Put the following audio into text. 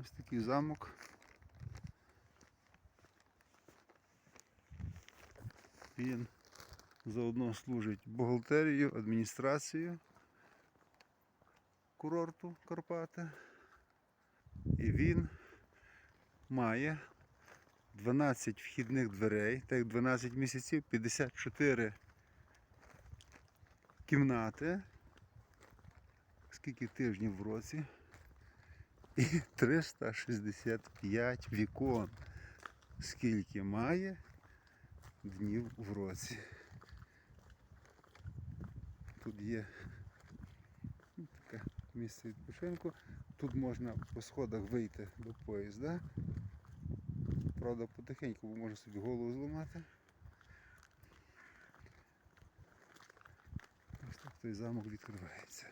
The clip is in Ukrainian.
Ось такий замок. Він заодно служить бухгалтерією, адміністрацією курорту Карпати. І він має 12 вхідних дверей, так як 12 місяців, 54 кімнати. Скільки тижнів в році? І 365 вікон. Скільки має днів в році. Тут є ну, таке місце відпочинку. Тут можна по сходах вийти до поїзда. Правда, потихеньку, бо може собі голову зламати. Ось так той замок відкривається.